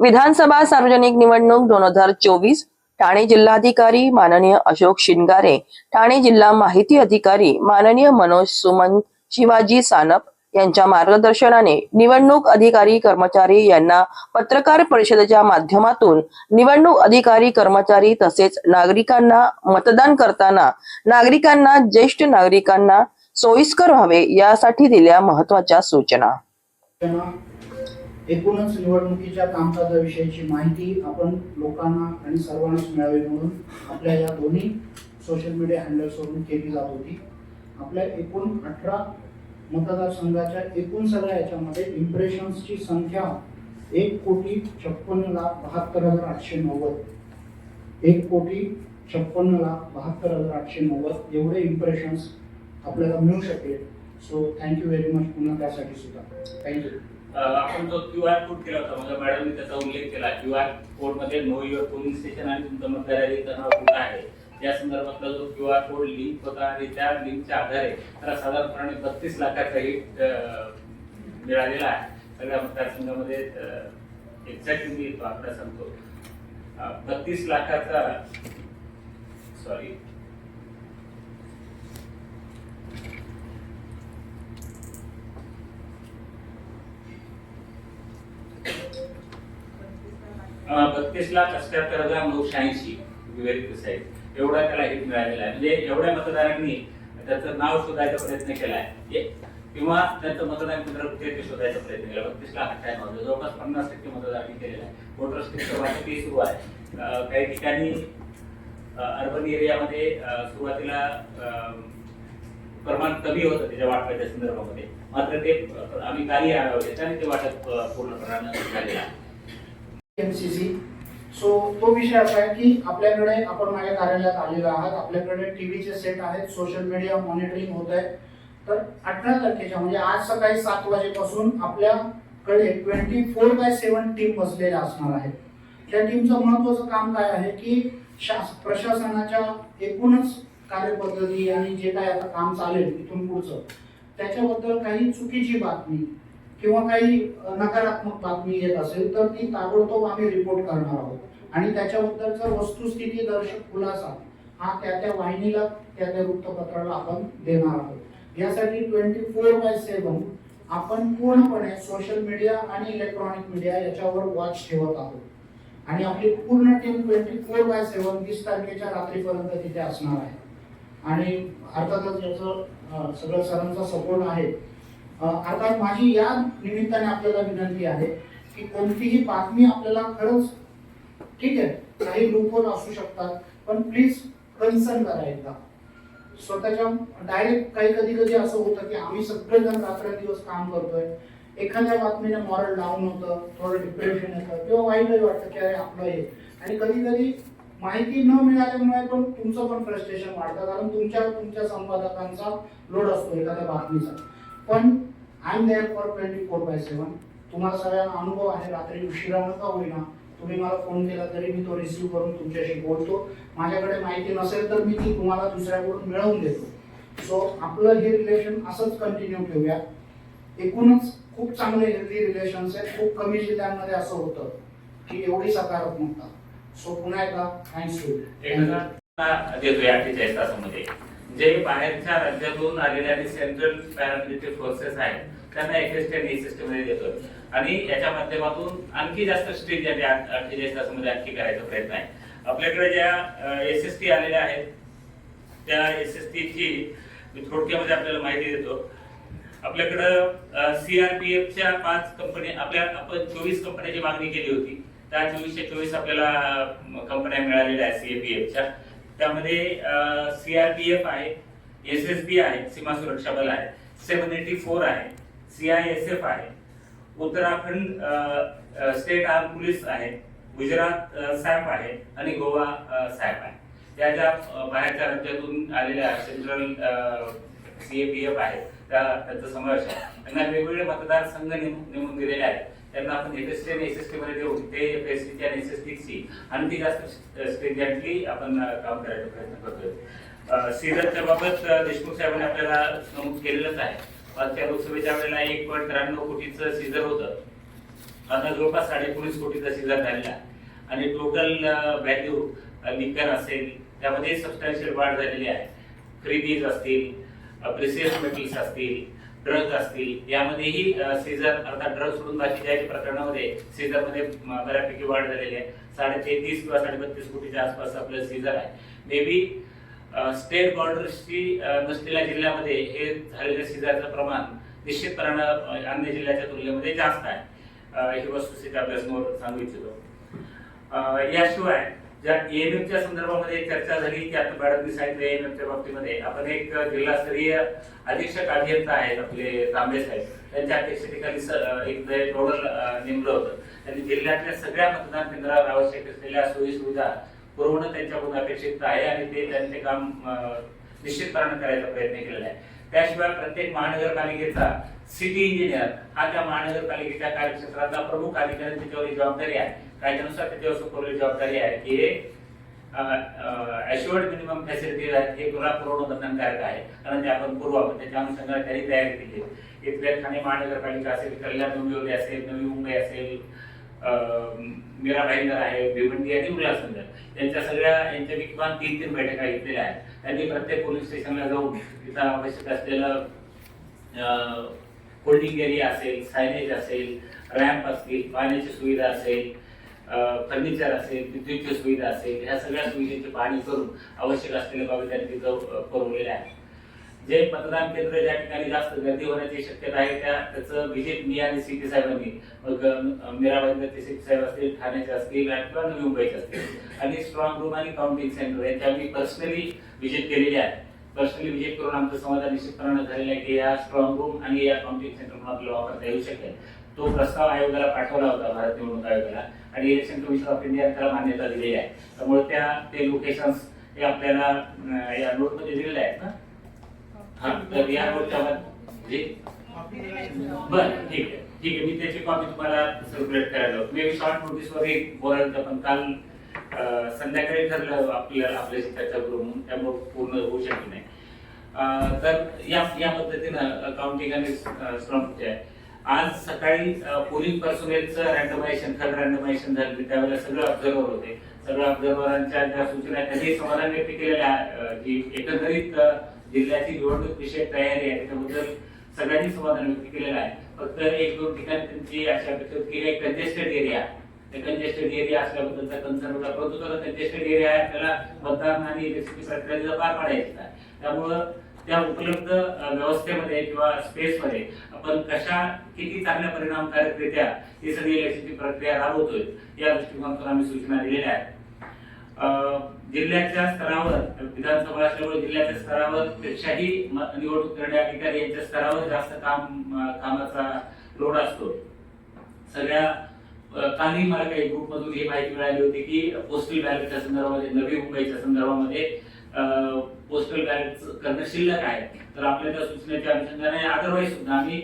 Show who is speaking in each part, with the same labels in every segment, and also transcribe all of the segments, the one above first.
Speaker 1: विधानसभा सार्वजनिक निवडणूक दोन हजार चोवीस ठाणे जिल्हाधिकारी माननीय अशोक शिंगारे ठाणे जिल्हा माहिती अधिकारी माननीय मनोज सुमन शिवाजी सानप यांच्या मार्गदर्शनाने निवडणूक अधिकारी कर्मचारी यांना पत्रकार परिषदेच्या माध्यमातून निवडणूक अधिकारी कर्मचारी तसेच नागरिकांना मतदान करताना नागरिकांना ज्येष्ठ नागरिकांना सोयीस्कर व्हावे यासाठी दिल्या महत्त्वाच्या सूचना.
Speaker 2: एकूणच निवडणुकीच्या कामकाजाविषयीची माहिती आपण लोकांना आणि सर्वांनाच मिळावी म्हणून आपल्या या दोन्ही सोशल मीडिया हँडल्सवरून केली जात होती. आपल्या एकूण अठरा मतदारसंघाच्या एकूण सगळ्या याच्यामध्ये इम्प्रेशन्सची संख्या एक कोटी छप्पन्न लाख बहात्तर हजार आठशे नव्वद. एक कोटी छप्पन्न लाख बहात्तर हजार आठशे नव्वद एवढे इम्प्रेशन्स आपल्याला मिळू शकेल. सो थँक्यू व्हेरी मच पुन्हा त्यासाठी सुद्धा. थँक्यू
Speaker 3: आपण जो क्यू आर कोड केला होता म्हणजे मॅडमने त्याचा उल्लेख केला. क्यू आर कोडमध्ये नो युअर पोलिंग स्टेशन आणि तुमचं मतदार यादी कुठं आहे? या संदर्भातला जो क्यू आर कोड लिंक होता आणि त्या लिंकच्या आधारे त्याला साधारणपणे बत्तीस लाखाचा हिट मिळालेला आहे. सगळ्या मतदारसंघामध्ये एक्झॅक्ट मी तो आकडा सांगतो. बत्तीस लाखाचा सॉरी बत्तीस लाख अठ्याहत्तर हजार नऊशे ऐंशी व्हेरी प्रिसाईज एवढा त्याला हिट मिळालेला आहे. म्हणजे एवढ्या मतदारांनी त्याचं नाव शोधायचा प्रयत्न केला आहे किंवा त्यांचं मतदान केंद्र कुठे ते शोधायचा प्रयत्न केला. बत्तीस लाख अठ्ठ्याण्णव हजार. जवळपास पन्नास टक्के मतदारांनी केलेलं आहे. वोटर ती सुरू आहे? काही ठिकाणी अर्बन एरियामध्ये सुरुवातीला अं, प्रमाण कमी होतं त्याच्या वाटपाच्या संदर्भामध्ये. मात्र ते आम्ही काही आढावा त्याने ते वाटप पूर्ण पूर्णपणे झालेलं आहे.
Speaker 2: एमसीसी सो तो विषय असा आहे की आपल्याकडे आपण माझ्या कार्यालयात आलेलो आहात. आपल्याकडे टीव्हीचे सेट आहेत सोशल मीडिया मॉनिटरिंग होत आहे. तर अठरा तारखेच्या म्हणजे आज सकाळी सात वाजेपासून आपल्याकडे twenty four by seven team बसलेल्या असणार आहेत. त्या टीमचं महत्वाचं काम काय आहे की शास प्रशासनाच्या एकूणच कार्यपद्धती आणि जे काय आता काम चालेल इथून पुढचं त्याच्याबद्दल काही चुकीची बातमी किंवा काही नकारात्मक बातमी येत असेल तर ती ताबडतोब आम्ही रिपोर्ट करणार आहोत. आणि त्याच्याबद्दलचा वस्तुस्थिती दर्शक खुलासा हा त्या त्या वाहिनीला त्या त्या वृत्तपत्राला आपण देणार आहोत. यासाठी ट्वेंटी फोर बाय सेवन आपण पूर्णपणे सोशल मीडिया आणि इलेक्ट्रॉनिक मीडिया याच्यावर वॉच ठेवत आहोत. आणि आपली पूर्ण team twenty four by seven वीस तारखेच्या रात्रीपर्यंत तिथे असणार आहे. आणि अर्थातच याचं सगळं सरांचा सपोर्ट आहे. आता अर्थात माझी या निमित्ताने आपल्याला विनंती आहे की कोणतीही बातमी आपल्याला खरंच ठीक आहे काही लूपहोल असू शकतात पण प्लीज कन्सर्न करा एकदा. स्वतःच्या डायरेक्ट काही कधी कधी असं होतं की आम्ही सगळेजण रात्रंदिवस काम करतोय एखाद्या बातमीने मॉरल डाऊन होतं थोडं डिप्रेशन येतं किंवा वाईटही वाटतं की अरे आपलं हे. आणि कधी कधी माहिती न मिळाल्यामुळे पण तुमचं पण फ्रस्ट्रेशन वाढतं कारण तुमच्या तुमच्या संपादकांचा लोड असतो एखाद्या बातमीचा. पण I am there for twenty four by seven तुम्हाला सगळ्यांना अनुभव आहे रात्री उशिरा नका होईना. तुम्ही मला फोन केला तरी मी तो रिसिव्ह करून तुमच्याशी बोलतो. माझ्याकडे माहिती नसेल तर मी ती तुम्हाला दुसऱ्याकडून मिळवून देतो. सो आपलं हे रिलेशन असंच कंटिन्यू ठेवूया. एकूणच खूप चांगले हेल्दी रिलेशन्स आहेत. खूप कमी जिल्ह्यांमध्ये असं होतं की एवढी सकारात्मकता. सो पुन्हा एकदा थँक्स टू
Speaker 3: देतो या अठ्ठेचाळीस तासामध्ये. जे बाहेरच्या राज्यातून आलेले आणि सेंट्रल पॅरामिलिटरी फोर्सेस आहेत त्यांना एस आणि एसमध्ये आणि याच्या माध्यमातून आणखी जास्त स्ट्रिक ज्या अठ्ठेचाळीस तासामध्ये आणखी करायचा प्रयत्न आहे. आपल्याकडे ज्या एस एस टी आलेल्या आहेत त्या एस एस टीची मी थोडक्यामध्ये आपल्याला माहिती देतो. आपल्याकडं सी आर पी एफच्या पाच कंपनी आपल्या आपण चोवीस कंपन्याची मागणी केली होती. त्या चोवीसशे चोवीस आपल्याला कंपन्या मिळालेल्या आहेत सीएपीएफच्या त्यामध्ये सीआरपीएफ आहे एस एस बी आहे सीमा सुरक्षा बल आहे सेव्हन एटी फोर आहे सीआयएसएफ आहे उत्तराखंड स्टेट आर्म पोलीस आहे गुजरात सॅप आहे आणि गोवा सॅप आहे. त्या ज्या बाहेरच्या राज्यातून आलेल्या सेंट्रल सीएपीएफ आहे त्या त्याचा समावेश आहे. त्यांना वेगवेगळे मतदारसंघ नेमून दिलेले आहेत. त्यांना आपण एफएसटी आणि एसएसटी मध्ये देऊन ते एफएसटी आणि एसएसटी आणखी जास्त स्ट्रिंजंटली आपण काम करायचा प्रयत्न करतोय. सीझनच्या बाबत देशमुख साहेबांनी आपल्याला नमूद केलेलंच आहे. त्या लोकसभेच्या वेळेला एक पॉईंट त्र्याण्णव कोटीचं सीझर होतं. आता जवळपास साडेपोणीस कोटीचा सीझर झालेला आहे. आणि टोटल व्हॅल्यू निकन असेल त्यामध्ये सबस्टॅन्शियल वाढ झालेली आहे. फ्रीबीज असतील प्रिसियस मेटल्स असतील ड्रग असतील यामध्येही सीझर अर्थात ड्रग सोडून बाकीच्या प्रकरणामध्ये सीझरमध्ये बऱ्यापैकी वाढ झालेली आहे. साडे तेहतीस किंवा साडे बत्तीस कोटीच्या आसपास आपलं सीझर आहे. मे बी स्टेट बॉर्डर्सची नसलेल्या जिल्ह्यामध्ये हे झालेल्या सीझरचं प्रमाण निश्चितपणानं अन्य जिल्ह्याच्या तुलनेमध्ये जास्त आहे. ही वस्तुस्थिती आपल्यासमोर सांगू इच्छितो. याशिवाय ज्या एएमएफच्या च्या संदर्भामध्ये चर्चा झाली की आता मॅडमनी सांगितलं एएमएफच्या च्या बाबतीमध्ये. आपण एक जिल्हास्तरीय अधीक्षक अभियंता आहेत आपले तांबे साहेब. त्यांच्या अध्यक्षतेखाली एक नोडल नेमलं होतं. त्यांनी जिल्ह्यातल्या सगळ्या मतदान केंद्रावर आवश्यक असलेल्या सोयी सुविधा पुरवणं त्यांच्याकडून अपेक्षित आहे आणि ते त्यांचे काम अ, करायचा प्रयत्न केलेला आहे. त्याशिवाय प्रत्येक महानगरपालिकेचा सिटी इंजिनियर हा त्या महानगरपालिकेच्या कार्यक्षेत्रातला प्रमुख अधिकारी त्याच्यावर जबाबदारी आहे. कायद्यानुसार त्याच्यावर सोपवलेली जबाबदारी आहे की हे अश्युअर्ड मिनिमम फॅसिलिटीज आहेत हे पुन्हा पुरवणं बंधनकारक आहे कारण ते आपण पुरवावं त्याच्या अनुषंगाने त्यांनी तयारी केली आहे. इथल्या ठाणे महानगरपालिका असेल कल्याण डोंबिवली असेल नवी मुंबई असेल मीरा भाईंदर आहे भिवंडी आणि उल्हासनगर यांच्या सगळ्या यांच्या मी किमान तीन तीन बैठका घेतलेल्या आहेत त्यांनी प्रत्येक पोलीस स्टेशनला जाऊन तिथं आवश्यक असलेलं होल्डिंग एरिया असेल सायनेज असेल रॅम्प असतील पाण्याची सुविधा असेल फर्निचर असेल विद्युतची सुविधा असेल ह्या सगळ्या सुविधेची पाहणी करून आवश्यक असलेल्या बाबी त्यांनी तिथं पुरवलेल्या आहे जे मतदान केंद्र ज्या ठिकाणी जास्त गर्दी होण्याची शक्यता आहे त्या त्याचं व्हिजिट मी आणि सी पी साहेबांनी मग अ, सी पी साहेब असतील ठाण्याचे असतील आणि किंवा नवी मुंबईचे असतील आणि स्ट्रॉंग रूम आणि काउंटिंग सेंटर यांच्या आम्ही पर्सनली व्हिजिट केलेली आहे. पर्सनली व्हिजिट करून आमचं समाधान निश्चितपणानं झालेलं आहे की या स्ट्रॉंग रूम आणि या काउंटिंग सेंटर आपल्याला वापरता येऊ शकेल. तो प्रस्ताव आयोगाला पाठवला होता भारत निवडणूक आयोगाला. आणि इलेक्शन कमिशन ऑफ इंडिया त्याला मान्यता दिलेली आहे. त्यामुळे त्या ते लोकेशन्स हे आपल्याला या या नोटमध्ये दिलेले आहेत ना हा तर या नोटच्या बरं ठीक आहे. ठीक आहे मी त्याची कॉपी तुम्हाला सर्क्युलेट करायला मी मे शॉर्ट नोटीसवर एक बोलायला होतं, पण काल संध्याकाळी ठरलं आपल्याला आपल्याशी चर्चा म्हणून. त्यामुळे पूर्ण होऊ शकत नाही. तर या या पद्धतीनं काउंटिंग आणि स्ट्रॉंग आहे आज सकाळी पोलिंग पर्सोनेलचं रँडमायझेशन थर्ड रँडमायझेशन झालं त्यावेळेला सगळं ऑब्झर्वर होते. सगळ्या ऑब्झर्वरांच्या ज्या सूचना त्यांनी समाधान व्यक्त केलेल्या जी एकंदरीत जिल्ह्याची निवडणूक विषयक तयारी आहे त्याच्याबद्दल सगळ्यांनी समाधान व्यक्त केलेलं आहे. फक्त एक दोन ठिकाणी त्यांची अशा अपेक्षा होती की एक कंजेस्टेड एरिया कंजेस्टेड एरिया असल्याबद्दलचा कन्सर्न होता परंतु तो कंजेस्टेड एरिया आहे आपल्याला मतदान आणि इलेक्शनची प्रक्रिया पार पाडायची त्यामुळं त्या उपलब्ध व्यवस्थेमध्ये किंवा स्पेसमध्ये आपण कशा किती चांगल्या परिणामकारकरित्या ही सगळी इलेक्शनची प्रक्रिया राबवतोय या दृष्टिकोनातून आम्ही सूचना दिलेल्या आहेत. जिल्ह्याच्या स्तरावर विधानसभा असल्यामुळे जिल्ह्याच्या स्तरावर पेक्षाही निवडणूक करणे अधिकारी यांच्या स्तरावर जास्त काम कामाचा लोड असतो. सगळ्या काही मला काही ग्रुप मधून ही माहिती मिळाली होती की पोस्टल बॅलेटच्या संदर्भामध्ये नवी मुंबईच्या संदर्भामध्ये पोस्टल बॅलेट करणं शिल्लक आहे. तर आपल्या त्या सूचनेच्या अनुषंगाने अदरवाईज सुद्धा आम्ही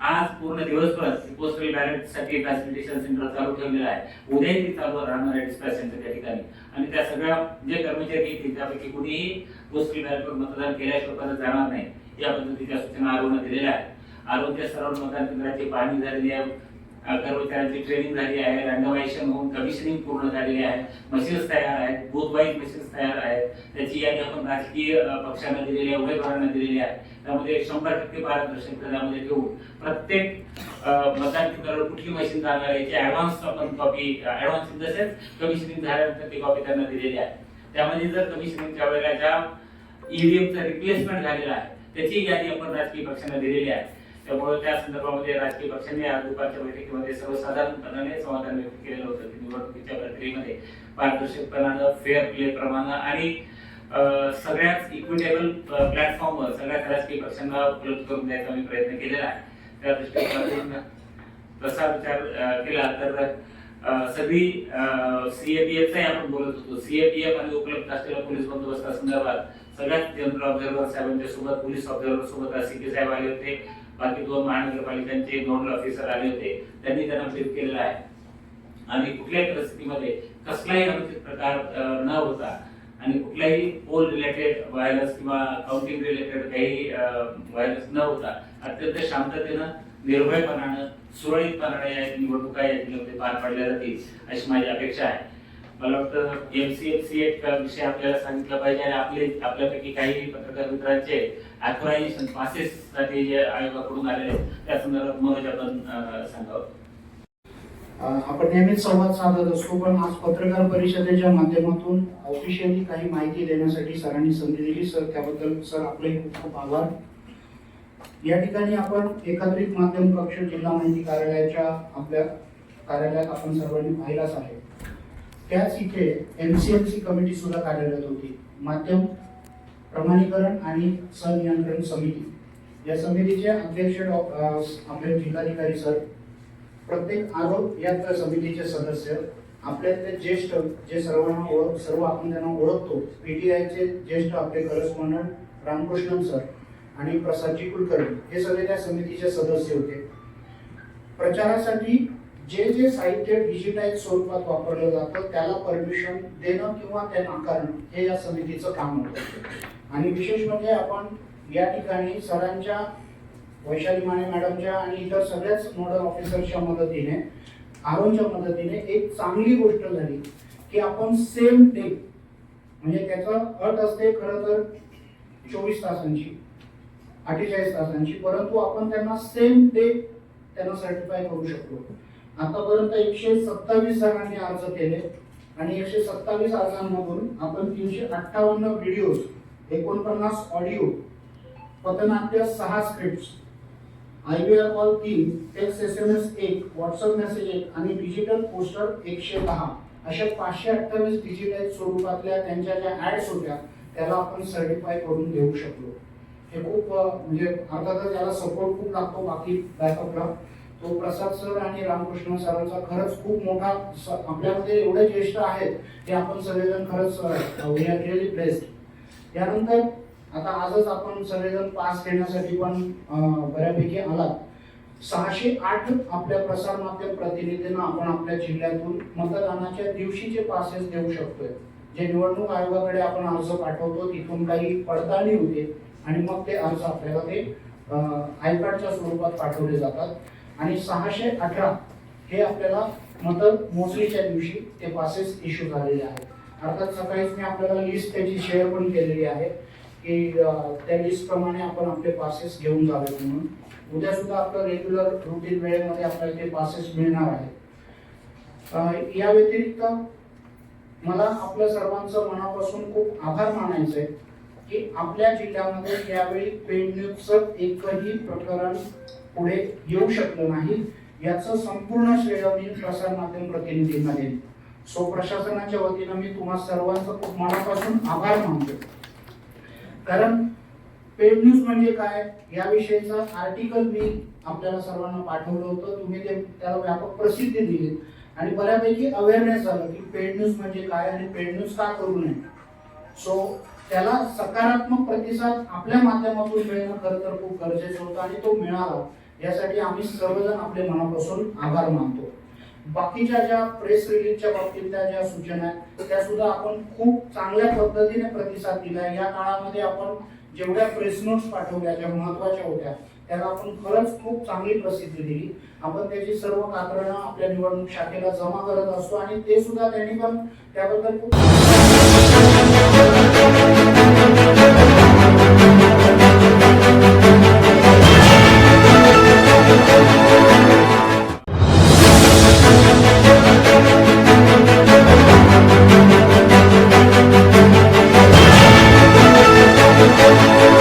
Speaker 3: आज पूर्ण दिवसभर पोस्टल बॅलेटसाठी फॅसिलिटेशन सेंटर चालू ठेवलेलं आहे. उद्याही ते चालू राहणार आहे डिस्पॅच सेंटर त्या ठिकाणी. आणि त्या सगळ्या जे कर्मचारी येतील त्यापैकी कुणीही पोस्टल बॅलेटवर मतदान केल्याशिवाय परत जाणार नाही. या पद्धतीच्या सूचना आरोग्य दिलेल्या आहेत. आरोग्य सर्व मतदान केंद्राची पाहणी झालेली आहे. कर्मचाऱ्यांची ट्रेनिंग झाली आहे. रँडमायझेशन होऊन कमिशनिंग पूर्ण झालेली आहे. मशीन्स तयार आहेत. बूथ मशीन्स तयार आहेत. त्याची यादी आपण राजकीय पक्षांना दिलेली आहे उमेदवारांना दिलेली आहे. त्यामध्ये शंभर टक्के पारदर्शकता त्यामध्ये ठेवून प्रत्येक मतदान केंद्रावर कुठली मशीन जाणार आहे याची ॲडव्हान्स आपण copy advance in the sense commissioning झाल्यानंतर ती कॉपी त्यांना दिलेली आहे. त्यामध्ये जर कमिशनिंगच्या वेळेला ज्या ईव्हीएमचा रिप्लेसमेंट झालेला आहे त्याची यादी आपण राजकीय पक्षांना दिलेली आहे. त्यामुळे त्या संदर्भामध्ये राजकीय पक्षांनी आज दुपारच्या बैठकीमध्ये सर्वसाधारणपणाने समाधान व्यक्त केलेलं होतं. की निवडणुकीच्या प्रक्रियेमध्ये पारदर्शकपणानं फेअर प्ले प्रमाणे आणि सगळ्याच इक्विटेबल प्लॅटफॉर्मवर सगळ्याच राजकीय पक्षांना उपलब्ध करून द्यायचा आम्ही प्रयत्न केलेला आहे. त्या दृष्टीकोनातून तसा विचार केला तर सगळी सीएपीएफचाही आपण बोलत होतो. सीएपीएफ आणि उपलब्ध असलेल्या पोलीस बंदोबस्तासंदर्भात सगळ्यात जनरल ऑब्झर्व्हर साहेबांच्या सोबत पोलीस ऑब्झर्व्हर सोबत सी साहेब आले होते. बाकी दोन महानगरपालिकांचे नोडल ऑफिसर आले होते. त्यांनी त्यांना ब्रीफ केलेला आहे. आणि कुठल्याही परिस्थितीमध्ये कसलाही अनुचित प्रकार न होता आणि कुठलाही पोल रिलेटेड व्हायरस किंवा काउंटिंग रिलेटेड काही व्हायरस न होता अत्यंत शांततेनं निर्भयपणानं सुरळीतपणाने या निवडणुका या जिल्ह्यामध्ये पार पाडल्या जातील अशी माझी अपेक्षा आहे. मला वाटतं एमसीएफसी एक विषय आपल्याला सांगितलं पाहिजे आणि आपले आपल्यापैकी काही पत्रकार मित्रांचे अथोरायझेशन पासेस साठी जे आयोगाकडून आलेले आहेत, त्या संदर्भात मनोज आपण सांगावं.
Speaker 2: आपण नेहमीच संवाद साधत असतो पण आज पत्रकार परिषदेच्या माध्यमातून ऑफिशियली काही माहिती देण्यासाठी सरांनी संधी दिली. सर त्याबद्दल सर आपले खूप खूप आभार. या ठिकाणी आपण एकत्रित माध्यम कक्ष जिल्हा माहिती कार्यालयाच्या आपल्या कार्यालयात आपण सर्वांनी पाहिलाच आहे. त्याच इथे एम सी एम कमिटी सुद्धा कार्यरत होती. माध्यम प्रमाणीकरण आणि सनियंत्रण समिती. या समितीचे अध्यक्ष डॉ- आपले जिल्हाधिकारी सर प्रत्येक आरोप या त्या समितीचे सदस्य आपल्यातले ज्येष्ठ जे सर्वांना ओळख सर्व आपण त्यांना ओळखतो पीटीआयचे ज्येष्ठ आपले करस्पॉन्डंट रामकृष्णन सर आणि प्रसादजी कुलकर्णी हे सगळे त्या समितीचे सदस्य होते. प्रचारासाठी जे जे साहित्य डिजिटाईज स्वरूपात वापरलं जातं त्याला परमिशन देणं किंवा ते नाकारणं हे या समितीचं काम होतं. आणि विशेष म्हणजे आपण या ठिकाणी सरांच्या वैशाली माने मॅडमच्या आणि इतर सगळ्याच नोडल ऑफिसरच्या मदतीने आरोनच्या मदतीने एक चांगली गोष्ट झाली की आपण सेम डे म्हणजे त्याचा अट असते खरं तर चोवीस तासांची अठ्ठेचाळीस तासांची परंतु आपण त्यांना सेम डे त्यांना सर्टिफाय करू शकतो आतापर्यंत एकशे सत्तावीस जणांनी अर्ज केले आणि एकशे सत्तावीस अर्जांमधून आपण तीनशे अठ्ठावन्न व्हिडिओज एकोणपन्नास ऑडिओ पथनाट्य सहा स्क्रिप्ट आर कॉल तीन टेक्स्ट एस एम एस एक व्हॉट्सअप मेसेज एक आणि डिजिटल पोस्टर एकशे दहा. अशा पाचशे अठ्ठावीस डिजिटल स्वरूपातल्या त्यांच्या ज्या ऍड्स होत्या त्याला आपण सर्टिफाय करून देऊ शकलो. हे खूप म्हणजे अर्थातच याला सपोर्ट खूप लागतो बाकी बॅकअपला तो प्रसाद सर आणि रामकृष्ण सरांचा खरंच खूप मोठा स- आपल्यामध्ये एवढे ज्येष्ठ आहेत की आपण सगळेजण खरंच वी आर रिअली ब्लेस्ड त्यानंतर आता आजच आपण सगळेजण पास घेण्यासाठी पण बऱ्यापैकी आलात. सहाशे आठ आपल्या प्रसार माध्यम प्रतिनिधींना आपण आपल्या जिल्ह्यातून मतदानाच्या दिवशीचे पासेस देऊ शकतोय. जे निवडणूक आयोगाकडे आपण अर्ज पाठवतो तिथून काही पडताळणी होते आणि मग ते अर्ज आपल्याला ते आय कार्डच्या स्वरूपात पाठवले जातात. आणि सहाशे अठरा हे आपल्याला मत मोजणीच्या दिवशी ते पासेस इश्यू झालेले आहेत. अर्थात सकाळीच मी आपल्याला लिस्ट त्याची शेअर पण केलेली आहे की त्या लिस्ट प्रमाणे आपण आपले पासेस घेऊन जावे म्हणून. उद्या सुद्धा आपलं रेग्युलर रुटीन वेळेमध्ये आपल्याला ते पासेस मिळणार आहेत या व्यतिरिक्त मला आपल्या सर्वांचं मनापासून खूप आभार मानायचे की आपल्या जिल्ह्यामध्ये यावेळी पेंड्यूचं एकही प्रकरण पुढे येऊ शकलं नाही. याचं संपूर्ण श्रेय मी प्रसार माध्यम प्रतिनिधींना देईन. सो प्रशासनाच्या वतीनं मी तुम्हा सर्वांचं खूप मनापासून आभार मानतो. कारण पेड न्यूज म्हणजे काय? याविषयीचं आर्टिकल मी आपल्याला सर्वांना पाठवलं होतं. तुम्ही ते त्याला व्यापक प्रसिद्धी दिली. आणि बऱ्यापैकी अवेअरनेस झालं की पेड न्यूज म्हणजे काय आणि पेड न्यूज का करू नये? सो त्याला सकारात्मक प्रतिसाद आपल्या माध्यमातून मिळणं खरं तर खूप गरजेचं होतं आणि तो मिळाला. यासाठी आम्ही सर्वजण आपले मनापासून आभार मानतो. बाकीच्या ज्या प्रेस रिलीजच्या बाबतीतल्या ज्या सूचना आहेत त्या सुद्धा आपण खूप चांगल्या पद्धतीने प्रतिसाद दिला या काळामध्ये आपण जेवढ्या प्रेस नोट्स पाठवल्या ज्या महत्त्वाच्या होत्या त्याला आपण खरंच खूप चांगली प्रसिद्धी दिली. आपण त्याची सर्व कात्रणं आपल्या निवडणूक शाखेला जमा करत असतो आणि ते सुद्धा त्यांनी पण त्याबद्दल खूप